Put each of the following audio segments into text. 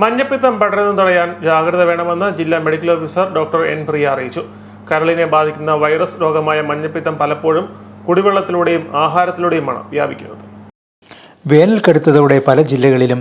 മഞ്ഞപ്പിത്തം പടരുന്നത് തടയാൻ ജാഗ്രത വേണമെന്ന് ജില്ലാ medical officer doctor N Priya അറിയിച്ചു. കരളിനെ ബാധിക്കുന്ന വൈറസ് രോഗമായ മഞ്ഞപ്പിത്തം പലപ്പോഴും കുടിവെള്ളത്തിലൂടെയും ആഹാരത്തിലൂടെയുമാണ് വ്യാപിക്കുന്നത്. വേനൽ കടുത്തതോടെ പല ജില്ലകളിലും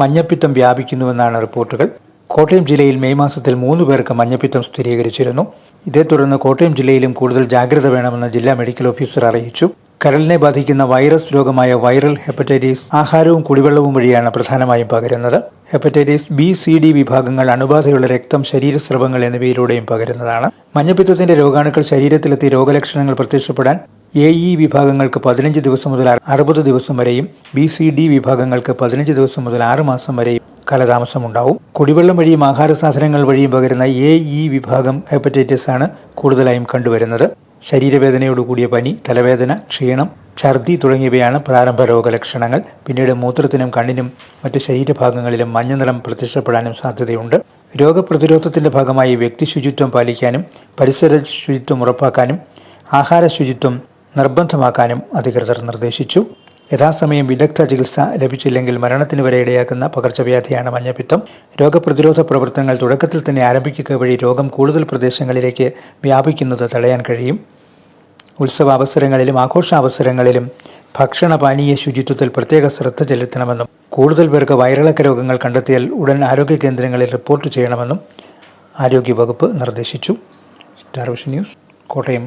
മഞ്ഞപ്പിത്തം വ്യാപിക്കുന്നുവെന്നാണ് റിപ്പോർട്ടുകൾ. കോട്ടയം ജില്ലയിൽ മെയ് മാസത്തിൽ മൂന്ന് പേർക്ക് മഞ്ഞപ്പിത്തം സ്ഥിരീകരിച്ചിരുന്നു. ഇതേ തുടർന്ന് കോട്ടയം ജില്ലയിലും കൂടുതൽ ജാഗ്രത വേണമെന്ന് ജില്ലാ മെഡിക്കൽ ഓഫീസർ അറിയിച്ചു. കരളിനെ ബാധിക്കുന്ന വൈറസ് രോഗമായ വൈറൽ ഹെപ്പറ്റൈറ്റിസ് ആഹാരവും കുടിവെള്ളവും വഴിയാണ് പ്രധാനമായും പകരുന്നത്. ഹെപ്പറ്റൈറ്റിസ് ബി സി ഡി വിഭാഗങ്ങൾ അണുബാധയുള്ള രക്തം ശരീരസ്രവങ്ങൾ എന്നിവയിലൂടെയും പകരുന്നതാണ്. മഞ്ഞപ്പിത്തത്തിന്റെ രോഗാണുക്കൾ ശരീരത്തിലെത്തി രോഗലക്ഷണങ്ങൾ പ്രത്യക്ഷപ്പെടാൻ എ ഇ വിഭാഗങ്ങൾക്ക് പതിനഞ്ച് ദിവസം മുതൽ അറുപത് ദിവസം വരെയും ബി സി ഡി വിഭാഗങ്ങൾക്ക് പതിനഞ്ച് ദിവസം മുതൽ ആറ് മാസം വരെയും കാലതാമസമുണ്ടാവും. കുടിവെള്ളം വഴിയും ആഹാര സാധനങ്ങൾ വഴിയും പകരുന്ന എ ഇ വിഭാഗം ഹെപ്പറ്റൈറ്റിസ് ആണ് കൂടുതലായും കണ്ടുവരുന്നത്. ശരീരവേദനയോടുകൂടിയ പനി തലവേദന ക്ഷീണം ഛർദി തുടങ്ങിയവയാണ് പ്രാരംഭ രോഗലക്ഷണങ്ങൾ. പിന്നീട് മൂത്രത്തിനും കണ്ണിനും മറ്റ് ശരീരഭാഗങ്ങളിലും മഞ്ഞനിറം പ്രത്യക്ഷപ്പെടാനും സാധ്യതയുണ്ട്. രോഗപ്രതിരോധത്തിന്റെ ഭാഗമായി വ്യക്തി ശുചിത്വം പാലിക്കാനും പരിസര ശുചിത്വം ഉറപ്പാക്കാനും ആഹാര ശുചിത്വം നിർബന്ധമാക്കാനും അധികൃതർ നിർദ്ദേശിച്ചു. യഥാസമയം വിദഗ്ധ ചികിത്സ ലഭിച്ചില്ലെങ്കിൽ മരണത്തിന് വരെ ഇടയാക്കുന്ന പകർച്ചവ്യാധിയാണ് മഞ്ഞപ്പിത്തം. രോഗപ്രതിരോധ പ്രവർത്തനങ്ങൾ തുടക്കത്തിൽ തന്നെ ആരംഭിക്കുക വഴി രോഗം കൂടുതൽ പ്രദേശങ്ങളിലേക്ക് വ്യാപിക്കുന്നത് തടയാൻ കഴിയും. ഉത്സവാവസരങ്ങളിലും ആഘോഷാവസരങ്ങളിലും ഭക്ഷണ പാനീയ ശുചിത്വത്തിൽ പ്രത്യേക ശ്രദ്ധ ചെലുത്തണമെന്നും കൂടുതൽ പേർക്ക് വയറിളക്ക രോഗങ്ങൾ കണ്ടെത്തിയാൽ ഉടൻ ആരോഗ്യ കേന്ദ്രങ്ങളിൽ റിപ്പോർട്ട് ചെയ്യണമെന്നും ആരോഗ്യവകുപ്പ് നിർദ്ദേശിച്ചു. Star vision news Kottayam.